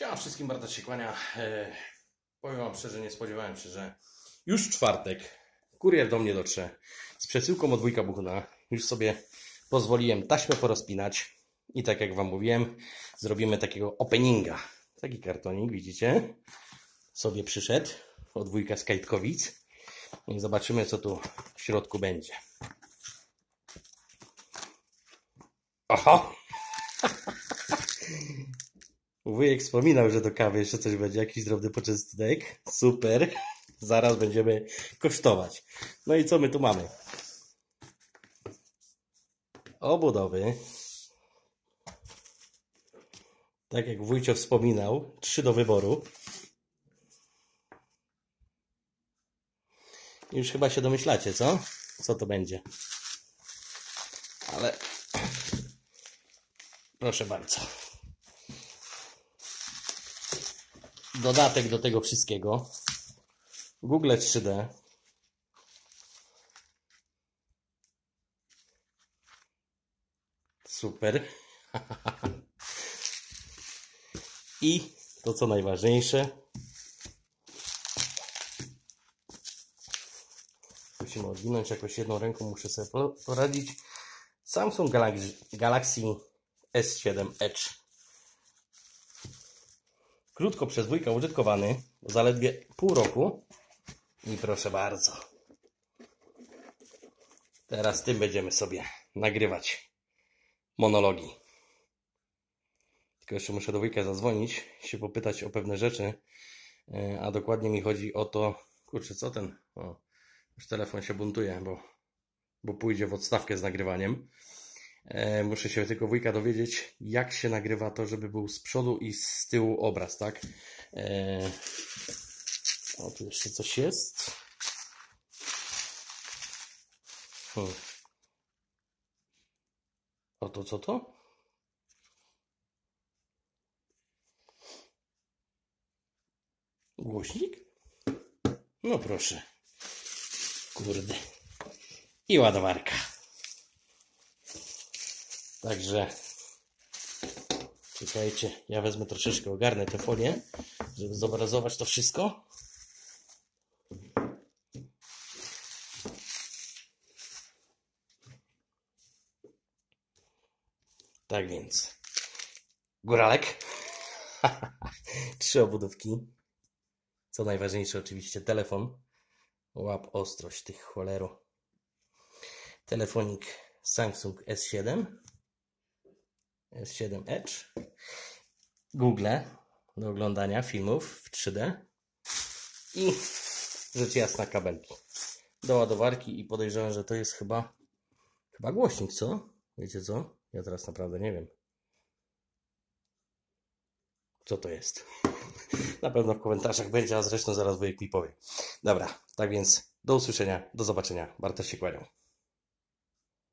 Chciałem wszystkim bardzo się kłania. E, powiem Wam szczerze, nie spodziewałem się, że już w czwartek kurier do mnie dotrze z przesyłką od wujka Buchuna. Już sobie pozwoliłem taśmę porozpinać i tak jak Wam mówiłem, zrobimy takiego openinga. Taki kartonik, widzicie? Sobie przyszedł od wujka z Kajtkowic i zobaczymy, co tu w środku będzie. Oho! Wujek wspominał, że do kawy jeszcze coś będzie, jakiś drobny poczęstunek. Super. Zaraz będziemy kosztować. No i co my tu mamy? Obudowy. Tak jak wujcio wspominał, trzy do wyboru. Już chyba się domyślacie, co? Co to będzie? Ale proszę bardzo. Dodatek do tego wszystkiego. Google 3D. Super. I to co najważniejsze. Musimy odwinąć jakoś jedną ręką, muszę sobie poradzić. Samsung Galaxy S7 Edge krótko przez wujka użytkowany, zaledwie pół roku. I proszę bardzo. Teraz tym będziemy sobie nagrywać monologi. Tylko jeszcze muszę do wujka zadzwonić, się popytać o pewne rzeczy. E, a dokładnie mi chodzi o to, kurczę, co ten? O, już telefon się buntuje, bo, bo pójdzie w odstawkę z nagrywaniem. E, muszę się tylko wujka dowiedzieć, jak się nagrywa to, żeby był z przodu i z tyłu obraz, tak? E, o, tu jeszcze coś jest. O to co to? Głośnik? No proszę. Kurde. I ładowarka. Także czekajcie, ja wezmę troszeczkę, ogarnę tę folię, żeby zobrazować to wszystko. Tak więc, góralek, trzy obudówki, co najważniejsze oczywiście telefon, łap ostrość tych cholero, telefonik Samsung S7, S7 Edge, Google do oglądania filmów w 3D i rzecz jasna kabelki do ładowarki i podejrzewam, że to jest chyba chyba głośnik, co? Wiecie co? Ja teraz naprawdę nie wiem. Co to jest? Na pewno w komentarzach będzie, a zresztą zaraz wujek mi powie. Dobra, tak więc do usłyszenia, do zobaczenia. Bartosz się kłaniał.